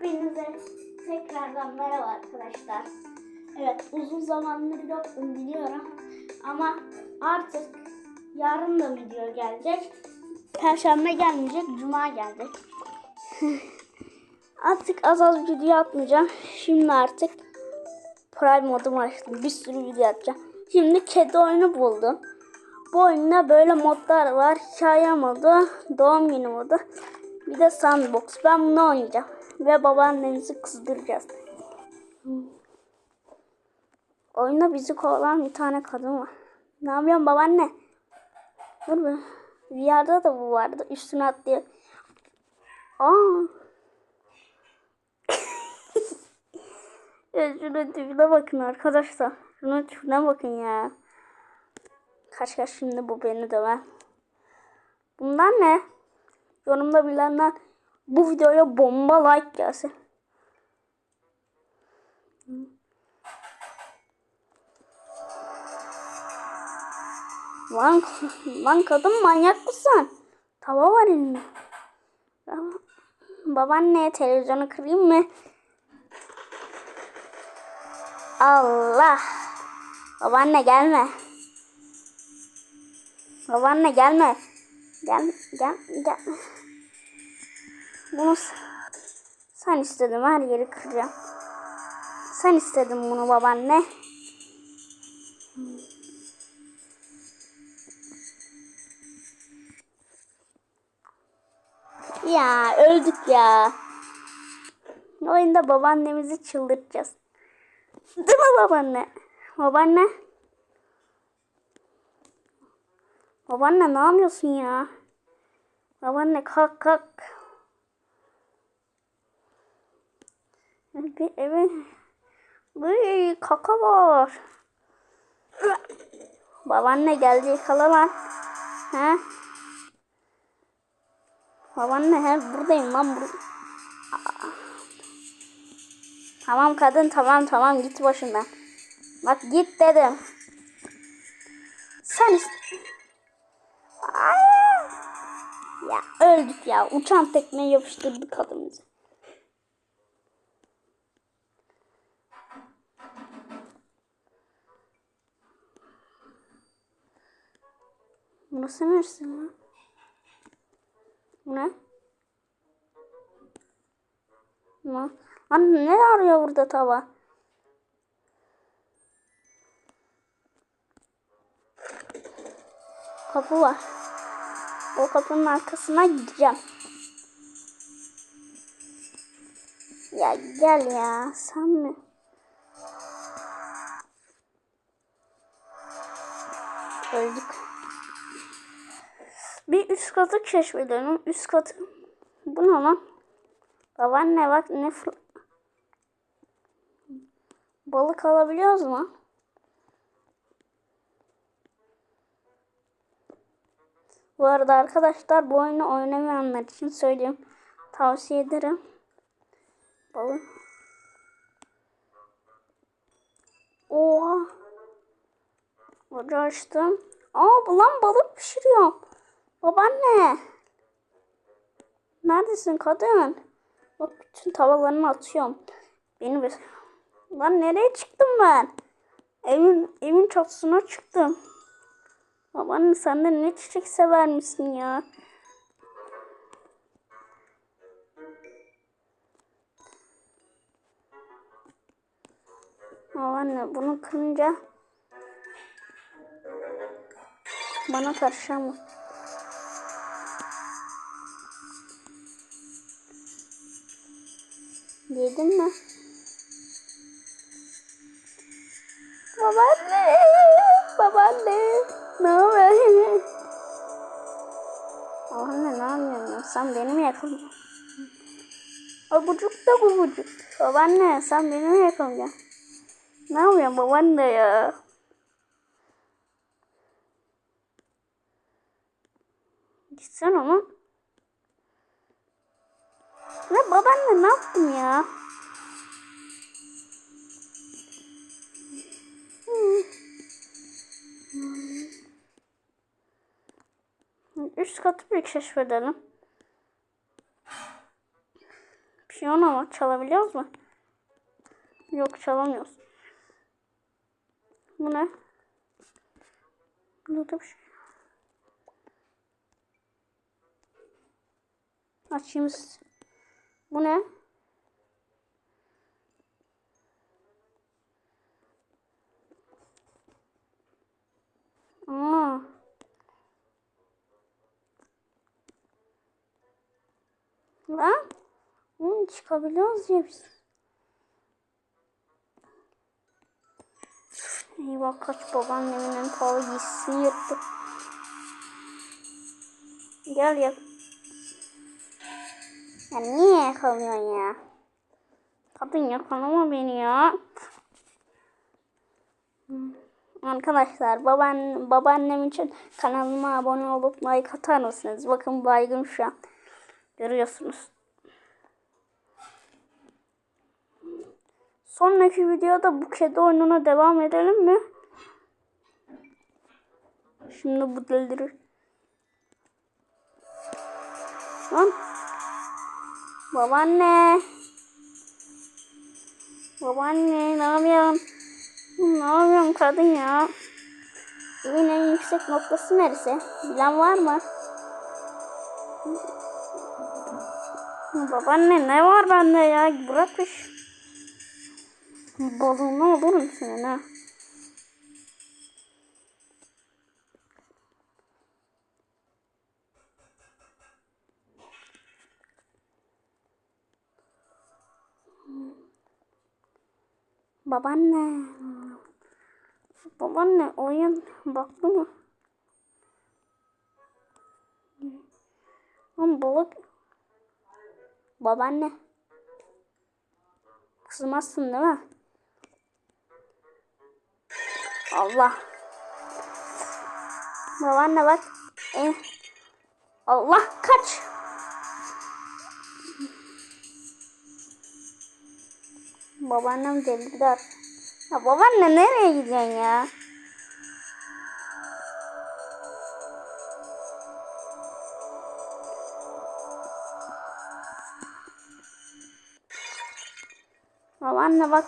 Hepinize tekrardan merhaba arkadaşlar. Evet uzun zamandır yoktum biliyorum. Ama artık yarın da video gelecek. Perşembe gelmeyecek, cuma gelecek. artık az az video atmayacağım. Şimdi artık Prime modumu açtım. Bir sürü video atacağım. Şimdi kedi oyunu buldum. Bu oyunda böyle modlar var. Hikaye modu, doğum günü modu. Bir de sandbox. Ben bunu oynayacağım. Ve babaannemizi kızdıracağız. Oyunda bizi kovalayan bir tane kadın var. Ne yapıyorsun babaanne? Dur be. VR'da da bu vardı. Üstüne atlıyor. Aa. ya şunun tipine bakın arkadaşlar. Şunun tipine bakın ya. Kaç kaç şimdi bu beni döver. Bunlar ne? Yorumda bilenler bu videoya bomba like gelsin. Lan, lan kadın manyak mısın? Tava var elinde. Babaanne televizyonu kırayım mı? Allah. Babaanne gelme. Babaanne gelme. Gel, gel, gel. Bunu sen istedin her yeri kıracağım. Sen istedin bunu babaanne. Ya öldük ya. Oyunda babaannemizi çıldırtacağız. Değil mi babaanne? Babaanne. Babaanne ne yapıyorsun ya? Babaanne kalk kalk. Bir eve... Uy, kaka var. Babaanne geldi yakala lan. He? Babaanne he buradayım lan bur. Tamam kadın tamam tamam git başımdan. Bak git dedim. Sen! Ya öldük ya. Uçan tekme yapıştırdı kadınımızı. Burası neresi lan? Bu ne? Ne? Lan ne arıyor burada tava? Kapı var. O kapının arkasına gideceğim. Ya gel ya sen mi? Öldük. Bir üst katı keşfedelim. Üst katı. Bu ne lan? Babaanne bak ne. Balık alabiliyoruz mu? Bu arada arkadaşlar bu oyunu oynamayanlar için söyleyeyim. Tavsiye ederim. Balık. Oha. Ocağı açtım. Aa lan balık pişiriyorum. Babaanne. Neredesin kadın? Bak bütün tavalarını atıyorum. Beni bir... Lan nereye çıktım ben? Evin, evin çatısına çıktım. Babaanne sen de ne çiçek sever misin ya? Babaanne bunu kırınca bana karışamaz. Yedin mi? Babaanne, babaanne, ne haber? Anne ne yapıyorsun? Sen beni mi yakaladın? O bucuk da bu bucuk. Babaanne sen beni mi yakaladın? Ne yapıyorsun babaanne ya? Üst katı bir keşfedelim. Piyano ama çalabiliyoruz mu? Yok çalamıyoruz. Bu ne? Burada bir şey. Açayım. Bu ne? Aa. Lan? Hı, çıkabiliyoruz ya biz. Eyvah kaç babaannemin en pahalı giysisini yırttı. Gel ya. Ya niye yakalıyorsun ya? Kadın yakalama beni ya. Arkadaşlar baban, babaannem için kanalıma abone olup like atar mısınız? Bakın baygın şu an. Görüyorsunuz. Sonraki videoda bu kedi oyununa devam edelim mi? Şimdi bu delirir. Lan. Babaanne. Babaanne ne yapıyorsun? Ne yapıyorsun kadın ya? Evin en yüksek noktası neresi? Bilen var mı? Babaanne ne var bende ya? Bırak iş. Balığını olurum senin ha. Babaanne. Babaanne oyun baktı mı? Ama balık. Babaanne. Kızmazsın değil mi? Allah. Babaanne bak. Eh. Allah kaç. Babaannem delirdi. Ya babaanne nereye gidiyorsun ya? Babaanne bak.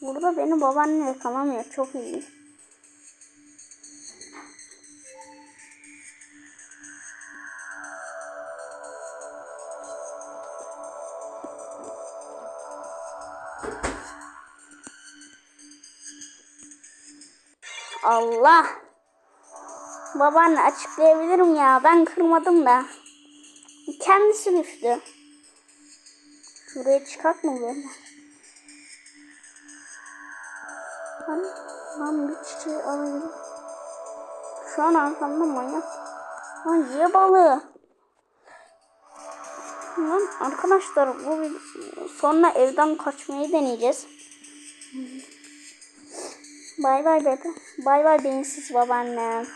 Burada beni babaanne yakalamıyor. Çok iyi. Allah. Babaanne açıklayabilirim ya. Ben kırmadım da. Kendisi düştü. Şuraya çıkart mı böyle? Ben, ben bir çiçeği alayım. Şu an arkamda manyak. Lan ye balığı. Lan arkadaşlar bu sonra evden kaçmayı deneyeceğiz. Bay bay bebe. Bay bay beyinsiz babaannem.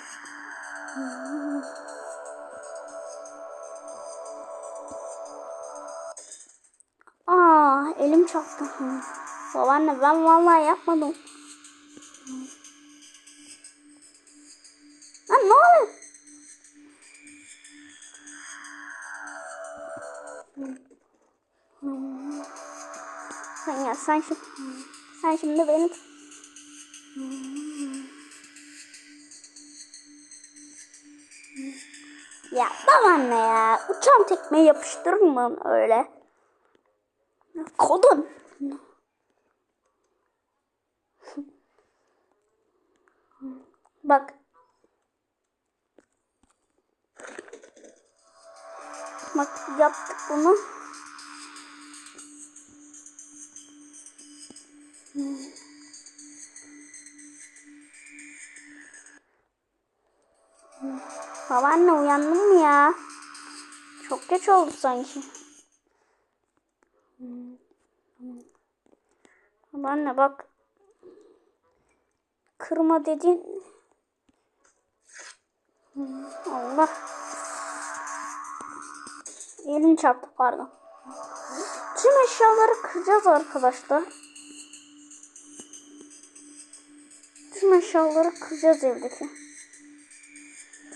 Aa elim çarptı. Babaanne ben vallahi yapmadım. Lan ne oluyor? Sen ya sen şimdi sen şimdi beni Ya babaanne ya. Uçan tekmeyi yapıştırır mı öyle? Kodun. Bak. Bak yaptık bunu. Babaanne uyandın mı ya? Çok geç oldu sanki. Babaanne bak. Kırma dedin. Allah. Elim çarptı pardon. Tüm eşyaları kıracağız arkadaşlar. Bütün eşyaları kıracağız evdeki.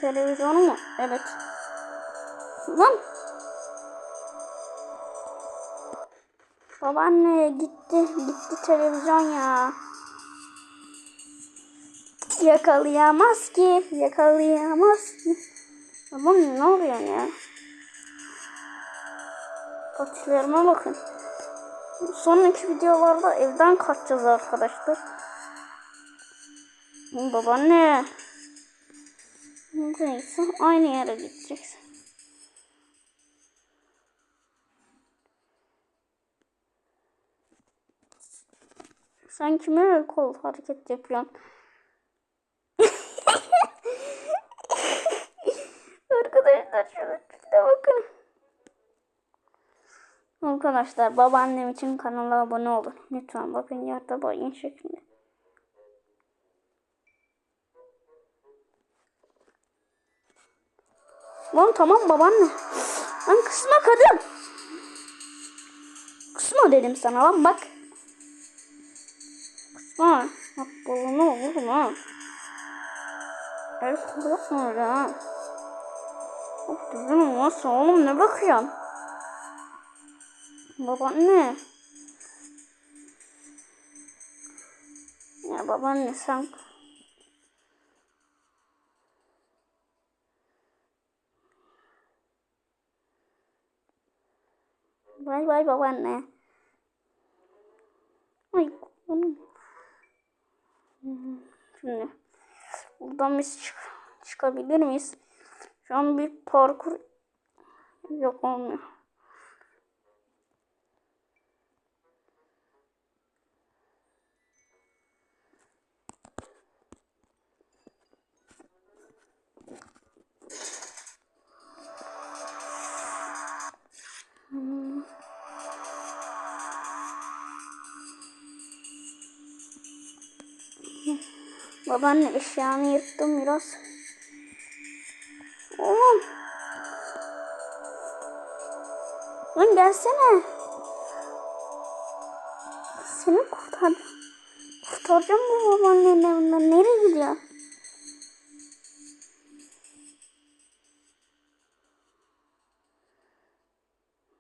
Televizyonu mu? Evet. Lan. Babaanne gitti. Gitti televizyon ya. Yakalayamaz ki. Yakalayamaz ki. Babam ne oluyor ya? Patilerime bakın. Sonraki videolarda evden kaçacağız arkadaşlar. Babaanne. Neyse aynı yere gideceksin. Sen kime kol hareket yapıyorsun? Arkadaşlar şuna şuna bakın. Arkadaşlar babaannem için kanala abone olun. Lütfen bakın yerde bayın şeklinde. Lan tamam babaanne. Lan kısma kadın. Kısma dedim sana lan bak. Kısma. Bak balonu olur ha. El kulakma öyle ha. Çok düzgün olmazsa oğlum ne bakıyorsun? Babaanne. Ya babaanne sen Bay bay babaanne. Ay. Şimdi buradan biz çık çıkabilir miyiz? Şu an bir parkur yok olmuyor. Babaanne eşyanı yırttım biraz. Oğlum. Lan gelsene. Seni kurtar. Kurtaracağım bu babaannenin evinden. Nereye gidiyor?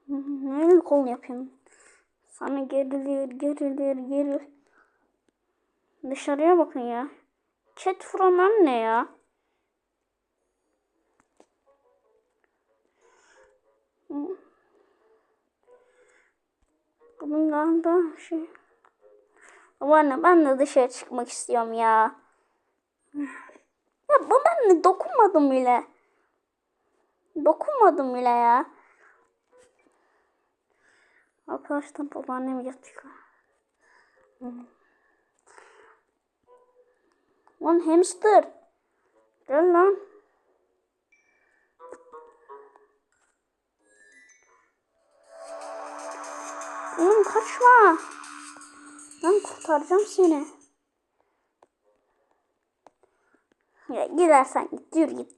Ne el kol yapıyorsun? Sana gerilir, gerilir, gerilir. Dışarıya bakın ya. Chat fırınlar ne ya? Bunun galiba şey... Anne ben de dışarı çıkmak istiyorum ya. Ya babaanne dokunmadım bile. Dokunmadım bile ya. Arkadaşlar babaannem yatıyor. Hmm. Lan hamster. Gel lan. Oğlum kaçma. Ben kurtaracağım seni. Ya gidersen git yürü git.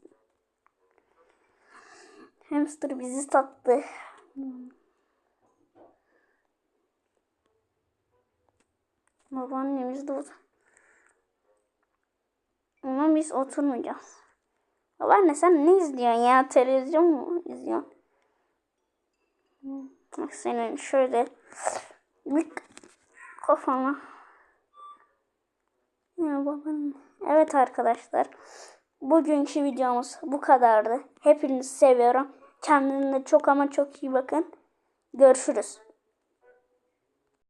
Hamster bizi sattı. Babaannemiz de orada. Ama biz oturmayacağız. Babaanne sen ne izliyorsun ya? Televizyon mu izliyorsun? Bak senin şöyle bir kafana. Ya babaanne. Evet arkadaşlar. Bugünkü videomuz bu kadardı. Hepinizi seviyorum. Kendinize çok ama çok iyi bakın. Görüşürüz.